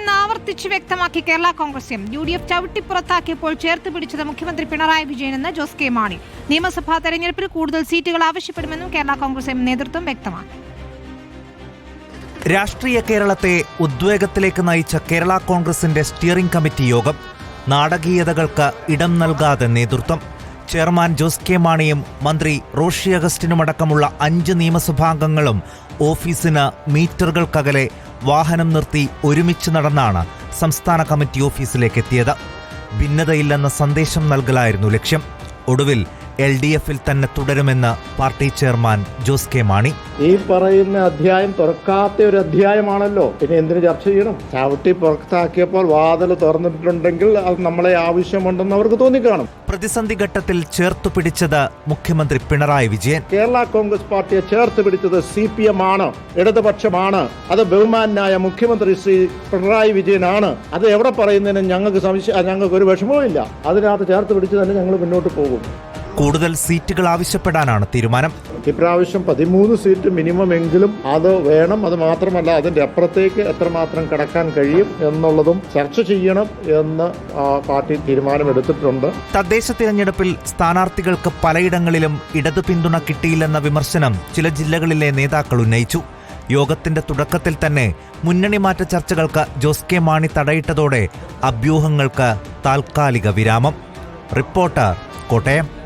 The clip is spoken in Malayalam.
വിജയനെന്ന് ആവർത്തിച്ച് വ്യക്തമാക്കി Kerala Congress M. U D F ചവിട്ടിപ്പുറത്താക്കിയപ്പോൾ ചേർത്ത് പിടിച്ചത് മുഖ്യമന്ത്രി പിണറായി വിജയനെന്ന് ജോസ് കെ മാണി. നിയമസഭാ തെരഞ്ഞെടുപ്പിൽ കൂടുതൽ സീറ്റുകൾ ആവശ്യപ്പെടുമെന്നും കേരള കോൺഗ്രസ് എം നേതൃത്വം വ്യക്തമാക്കി. രാഷ്ട്രീയ കേരളത്തെ ഉദ്വേഗത്തിലേക്ക് നയിച്ച കേരള കോൺഗ്രസിന്റെ സ്റ്റിയറിംഗ് കമ്മിറ്റി യോഗം നാടകീയതകൾക്ക് ഇടം നൽകാതെ നേതൃത്വം. ചെയർമാൻ ജോസ് കെ മാണിയും മന്ത്രി റോഷി അഗസ്റ്റിനുമടക്കമുള്ള അഞ്ച് നിയമസഭാംഗങ്ങളും ഓഫീസിന് മീറ്ററുകൾക്കകലെ വാഹനം നിർത്തി ഒരുമിച്ച് നടന്നാണ് സംസ്ഥാന കമ്മിറ്റി ഓഫീസിലേക്ക് എത്തിയത്. ഭിന്നതയില്ലെന്ന സന്ദേശം നൽകലായിരുന്നു ലക്ഷ്യം. ഒടുവിൽ എൽ ഡി എഫിൽ തന്നെ തുടരുമെന്ന് party chairman Jose K Mani. ഈ പറയുന്ന അധ്യായം തുറക്കാത്ത ഒരു അധ്യായമാണല്ലോ. പിന്നെ എന്തിനു ചർച്ച ചെയ്യണം? ചവിട്ടി പുറത്താക്കിയപ്പോൾ വാതിൽ തുറന്നിട്ടുണ്ടെങ്കിൽ അത് നമ്മളെ ആവശ്യമുണ്ടെന്ന് അവർക്ക് തോന്നിക്കാണും. പ്രതിസന്ധി ഘട്ടത്തിൽ ചേർത്തു പിടിച്ചത് മുഖ്യമന്ത്രി പിണറായി വിജയൻ. കേരള കോൺഗ്രസ് പാർട്ടിയെ ചേർത്ത് പിടിച്ചത് സി പി എം ആണ് ഇടതുപക്ഷമാണ് അത് ബഹുമാനായ മുഖ്യമന്ത്രി ശ്രീ പിണറായി വിജയനാണ്. അത് എവിടെ പറയുന്നതിനും ഞങ്ങൾക്ക് സംശയം ഞങ്ങൾക്ക് ഒരു വിഷമവും ഇല്ല അതിനകത്ത് ചേർത്ത് പിടിച്ച് തന്നെ ഞങ്ങൾ മുന്നോട്ട് പോകും. കൂടുതൽ സീറ്റുകൾ ആവശ്യപ്പെടാനാണ് തീരുമാനം. ഇപ്രാവശ്യം പതിമൂന്ന് സീറ്റ് മിനിമം എങ്കിലും അത് വേണം. അത് മാത്രമല്ല അതിന്റെ അപ്പുറത്തേക്ക് എത്രമാത്രം കടക്കാൻ കഴിയും എന്നുള്ളതും ചർച്ച ചെയ്യണം എന്ന് പാർട്ടി തീരുമാനമെടുത്തിട്ടുണ്ട്. തദ്ദേശ തിരഞ്ഞെടുപ്പിൽ സ്ഥാനാർത്ഥികൾക്ക് പലയിടങ്ങളിലും ഇടതു പിന്തുണ കിട്ടിയില്ലെന്ന വിമർശനം ചില ജില്ലകളിലെ നേതാക്കൾ ഉന്നയിച്ചു. യോഗത്തിന്റെ തുടക്കത്തിൽ തന്നെ മുന്നണി മാറ്റ ചർച്ചകൾക്ക് ജോസ് കെ മാണി തടയിട്ടതോടെ അഭ്യൂഹങ്ങൾക്ക് താൽക്കാലിക വിരാമം. റിപ്പോർട്ടർ കോട്ടയം.